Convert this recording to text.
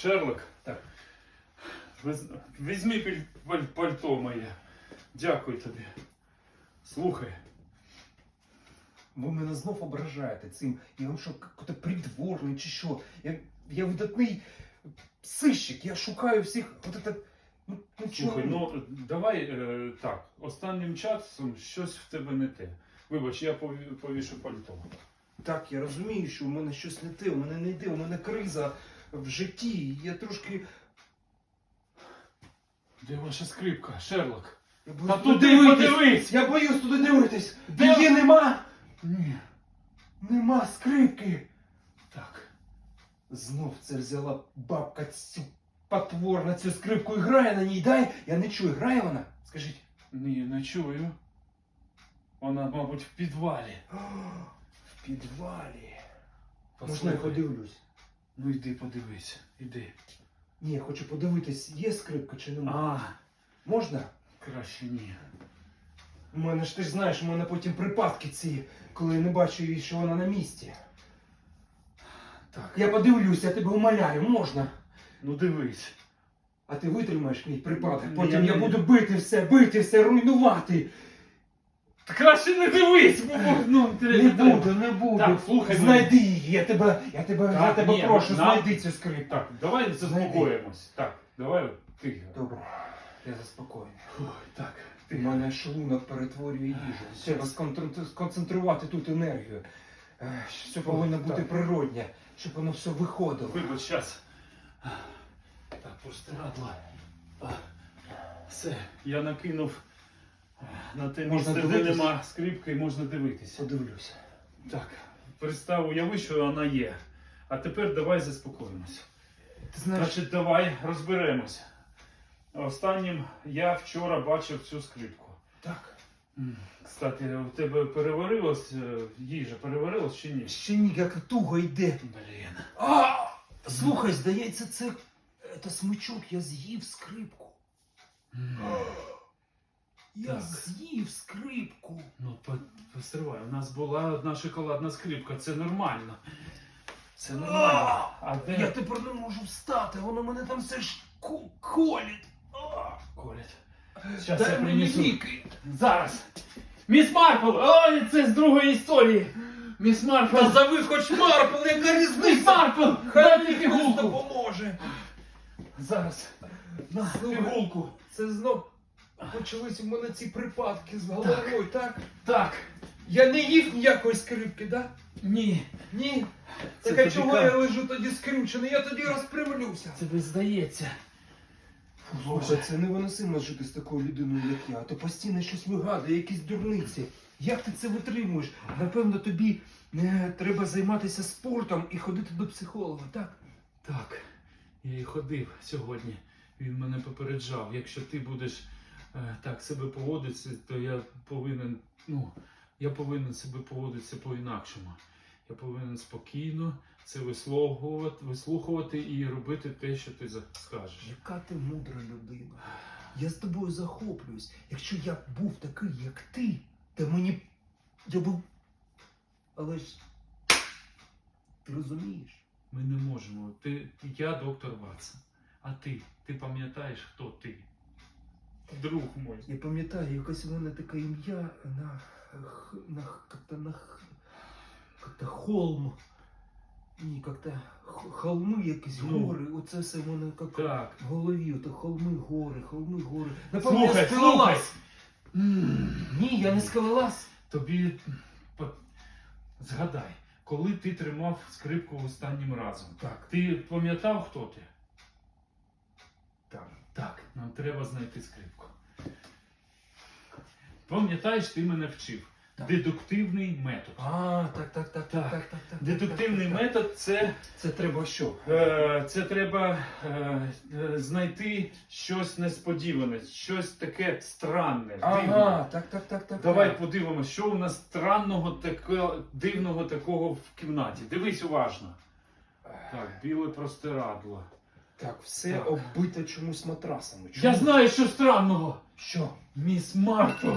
Шерлок. Так. Візьми паль- пальто моє. Дякую тобі. Слухай. Ви мене знов ображаєте цим. Я вам що, придворний чи що? Я, я видатний сищик, я шукаю всіх. От это, ну, ну? Слухай, ну давай е, так. Останнім часом щось в тебе не те. Вибач, я пові- повішу пальто. Так, я розумію, що у мене щось не те, у мене не йде, у мене криза в житті. Я трошки. Де ваша скрипка, Шерлок? Я Та туди дивитись. подивись! Я боюсь туди дивитись! Де? Її нема! Ні. Нема скрипки! Так. Знов це взяла бабка цю потворна цю скрипку і грає на ній. Дай! Я не чую, грає вона? Скажіть. Ні, не чую. Вона, мабуть, в підвалі. О, в підвалі. Можна Послухай. я подивлюсь? Ну йди подивись, іди. Ні, я хочу подивитись, є скрипка чи нема. А, Можна? краще ні. У мене ж ти ж знаєш, у мене потім припадки ці, коли я не бачу її, що вона на місці. Так. Я подивлюсь, я тебе умоляю, можна. Ну дивись. А ти витримаєш мій припадок. Потім ні, я буду бити все, бити все, руйнувати. Краще не дивись, бо ну, Не буду, не буду. Так, слухай Знайди її, я тебе, я тебе, я Так, тебе ні, прошу, на- знайди цю скрипку. Так, давай заспокоїмось. Так, давай ти. Добре, я заспокоєний. Фух, так, У ти. мене шлунок перетворює їжу. Треба сконтр- сконцентрувати тут енергію. Е, Все повинно бути Так. природнє, щоб воно все виходило. Вибач, щас. Так, простирадла. А, Все, я накинув на те Можна місце, де нема скрипки, можна дивитися. Подивлюся. Так, представ, уяви, що вона є. А тепер давай заспокоїмося. Ти знаєш, Значить, давай розберемося. Останнім я вчора бачив цю скрипку. так. М, Кстати, у тебе переварилась е, їжа, переварилась чи ні? Ще ні, як туго йде. Блін. А! Слухай, здається, це, це смичок, я з'їв скрипку. М. Я Так. з'їв скрипку. Ну, по- постривай, у нас була одна шоколадна скрипка, це нормально. Це нормально. А де Я тепер не можу встати, воно мене там все ж ку- колить. А! колять? Щас я Дай мені принесу. ліки. Зараз. Міс Марпл! Ой, це з другої історії. Міс Марпл! Назови хоч Марпл, яка Міс різниця? Марпл! Хай Дай мені мені хтось пігулку! допоможе. Зараз. На, Слухай. пігулку. Це знов почались у мене ці припадки з головою, так? Так. Я не їв ніякої скрипки, так? Ні. Ні. Це Так а чого я лежу тоді скрючений? Я тоді розпрямлюся. Тобі здається. Слухай, це невиносимо жити з такою людиною, як я. А то постійно щось вигадує, якісь дурниці. Як ти це витримуєш? Напевно, тобі е, треба займатися спортом і ходити до психолога, так? Так, я і ходив сьогодні. Він мене попереджав. Якщо ти будеш так себе поводитися, то я повинен, ну, я повинен себе поводитися по-інакшому. Я повинен спокійно це вислуховувати, вислухувати і робити те, що ти скажеш. Яка ти мудра людина. Я з тобою захоплююсь. Якщо я був такий, як ти, то мені. Я був. Але ж. Ти розумієш? Ми не можемо. Ти, я доктор Ватсон. А ти? Ти пам'ятаєш, хто ти? Друг мой. Я пам'ятаю, якось у мене таке ім'я на. на как-то на. Как-то холм. Ні, как-то холми якісь Ну. гори. Оце все в мене як Так. в голові. Ото холми, гори, холми, гори. Напевно, я скалолаз. Ні, я не скалолаз. Тобі згадай, коли ти тримав скрипку останнім разом, Так, ти пам'ятав, хто ти? Треба знайти скрипку. Пам'ятаєш, ти мене вчив. Так. Дедуктивний метод. А, так, так, так, так, Так. так, так. Дедуктивний так, так, метод це. Це треба що? е, це треба е, е, знайти щось несподіване, щось таке странне. дивне. Так, так, так, так. Давай так. подивимося, що у нас странного таке, дивного такого в кімнаті. Дивись уважно. Так, біле простирадло. Так, все Так. оббите чомусь матрасами. Я знаю, що странного. Що? Міс Марпл.